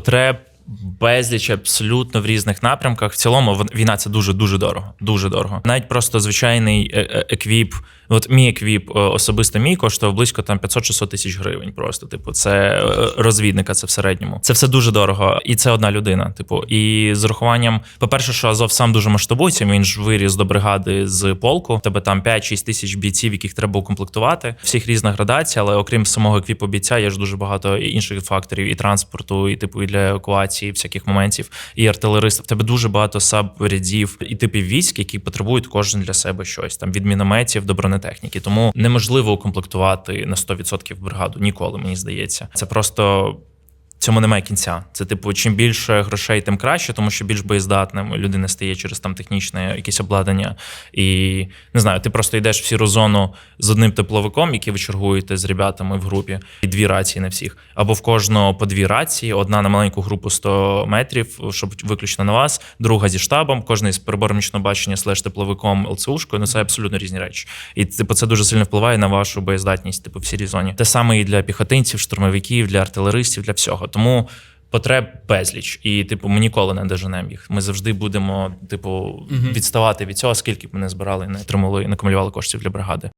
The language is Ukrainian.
Потреб безліч абсолютно в різних напрямках. В цілому війна це дуже дуже дорого. Дуже дорого. Навіть просто звичайний е- е- еквіп. От мій еквіп, е, особисто мій, коштував близько там 500-600 тисяч гривень. Просто типу, це е, розвідника. Це в середньому. Це все дуже дорого, і це одна людина. Типу, і з урахуванням, по-перше, що Азов сам дуже масштабується. Він ж виріс до бригади з полку. Тебе там 5-6 тисяч бійців, яких треба укомплектувати. Всіх різна градація, але окрім самого еквіпу бійця, є ж дуже багато інших факторів, і транспорту, і типу і для евакуації, всяких моментів, і артилеристів. Тебе дуже багато саб-рядів і типів військ, які потребують кожен для себе щось там від мінометів до бронетехніки. Тому неможливо укомплектувати на 100% бригаду ніколи, мені здається. Це просто. Цьому немає кінця. Це типу, чим більше грошей, тим краще, тому що більш боєздатним людина стає через там технічне якесь обладнання. І не знаю, ти просто йдеш в сіру зону з одним тепловиком, який ви чергуєте з ребятами в групі, і дві рації на всіх. Або в кожного по дві рації, одна на маленьку групу 100 метрів, щоб виключно на вас, друга зі штабом, кожний з прибором нічного бачення слеш тепловиком ЛЦУшкою. Ну це абсолютно різні речі. І типу, це дуже сильно впливає на вашу боєздатність, типу, в сірій зоні. Те саме і для піхотинців, штурмовиків, для артилеристів, для всього. Тому потреб безліч. І, типу, ми ніколи не доженемо їх. Ми завжди будемо, типу, відставати від цього, скільки б ми не збирали, не отримали, не акумулювали коштів для бригади.